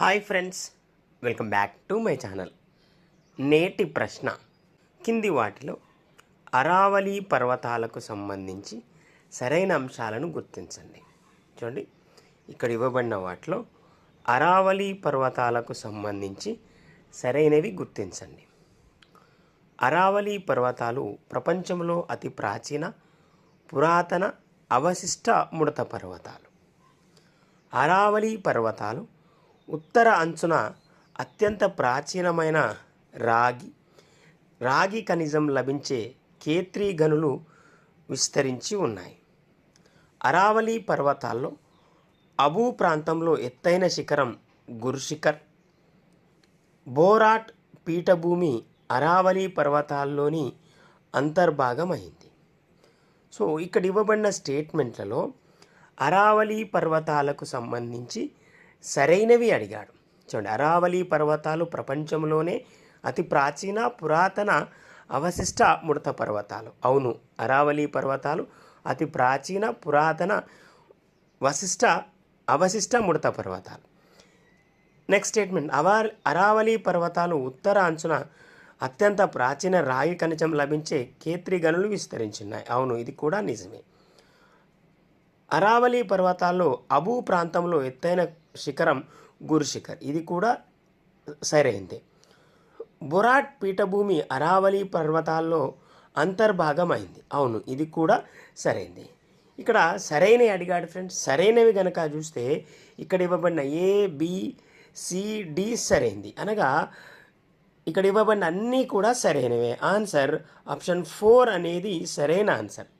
Hi friends welcome back to my channel. నేటి ప్రశ్న. కింది వాటిలో అరావళి పర్వతాలకు సంబంధించి సరైన అంశాలను గుర్తించండి. చూడండి ఇక్కడ ఇవ్వబడిన వాటిలో అరావళి పర్వతాలకు సంబంధించి సరైనవి గుర్తించండి. అరావళి పర్వతాలు ప్రపంచంలో అతి ప్రాచీన పురాతన అవశిష్ట ముడత పర్వతాలు. అరావళి పర్వతాలు ఉత్తర అంచున అత్యంత ప్రాచీనమైన రాగి. రాగి ఖనిజం లభించే కేత్రీ గనులు విస్తరించి ఉన్నాయి. అరావళి పర్వతాల్లో అబూ ప్రాంతంలో ఎత్తైన శిఖరం గురుశిఖర్. బోరాట్ పీఠభూమి అరావళి పర్వతాల్లోని అంతర్భాగం అయింది సో ఇక్కడ ఇవ్వబడిన స్టేట్మెంట్లలో అరావళి పర్వతాలకు సంబంధించి సరైనవి అడిగాడు. చూడండి అరావళి పర్వతాలు ప్రపంచంలోనే అతి ప్రాచీన పురాతన అవశిష్ట ముడత పర్వతాలు. అవును అరావళి పర్వతాలు అతి ప్రాచీన పురాతన వశిష్ట అవశిష్ట ముడత పర్వతాలు. నెక్స్ట్ స్టేట్మెంట్ అవా అరావళి పర్వతాలు ఉత్తర అంచున అత్యంత ప్రాచీన రాగి ఖనిజం లభించే కేత్రి గనులు విస్తరించున్నాయి. అవును ఇది కూడా నిజమే. అరావళి పర్వతాల్లో అబూ ప్రాంతంలో ఎత్తైన శిఖరం గురుశిఖర్ ఇది కూడా సరైందే బొరాట్ పీఠభూమి అరావళి పర్వతాల్లో అంతర్భాగం అయింది అవును ఇది కూడా సరైంది. ఇక్కడ సరైనవి అడిగాడు ఫ్రెండ్స్. సరైనవి కనుక చూస్తే ఇక్కడ ఇవ్వబడిన ఏ బి సరైంది. అనగా ఇక్కడ ఇవ్వబడిన అన్నీ కూడా సరైనవే. ఆన్సర్ ఆప్షన్ ఫోర్ అనేది సరైన answer.